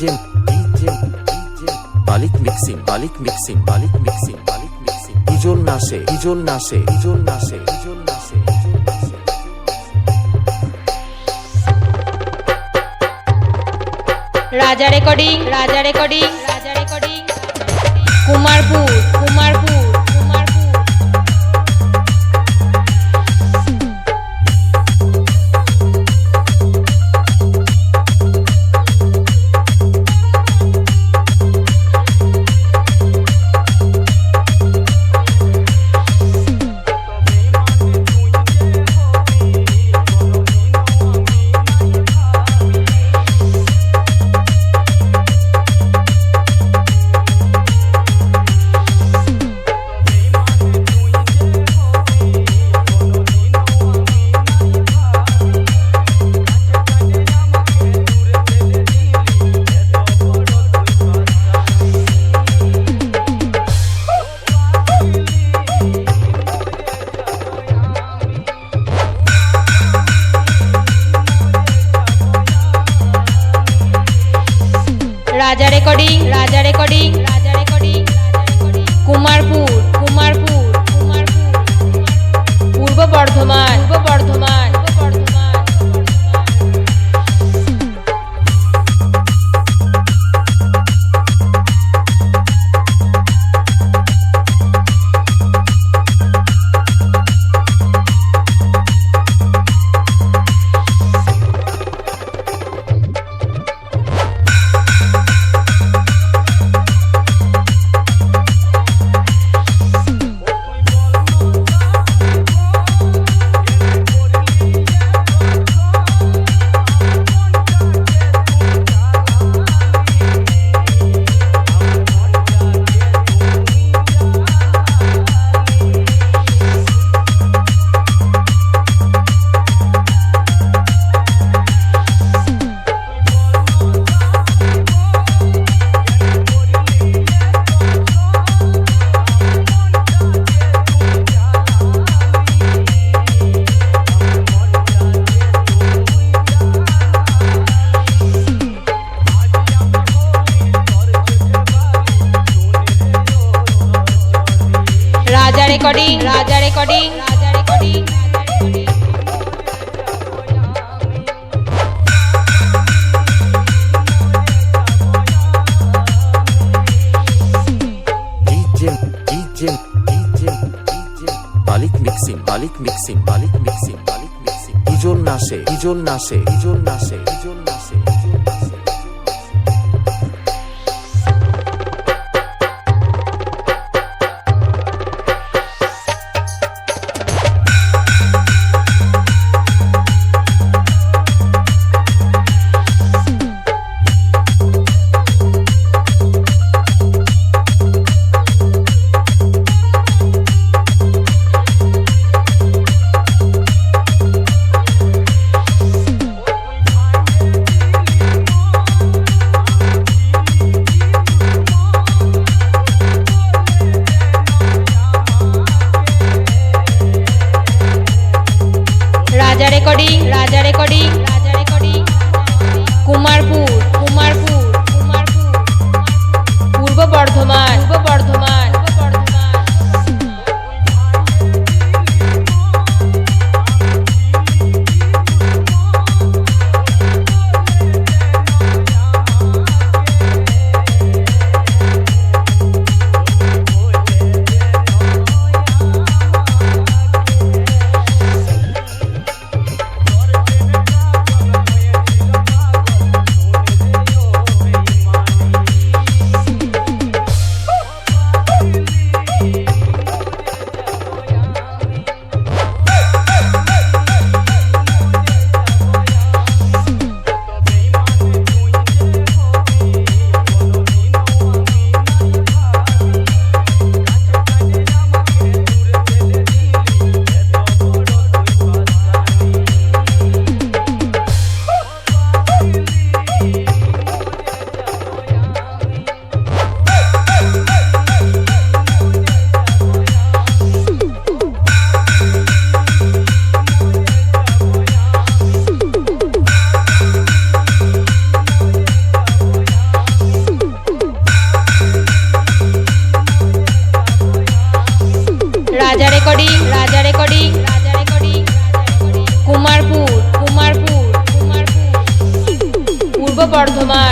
DJ DJ DJ Balik mixing Balik mixing Balik mixing Balik mixing Ijol nashe Ijol nashe Ijol nashe Ijol nashe Ijol nashe Raja recording Raja recording Raja recording Kumarpur Kumarpur Raja recording Raja recording Raja recording Kumarpur Kumarpur. রাজা recording Raja recording. Raja recording Malik mixing Malik mixing Malik mixing mixing. নাসে ইজল নাসে ইজল নাসে বর্ধমান।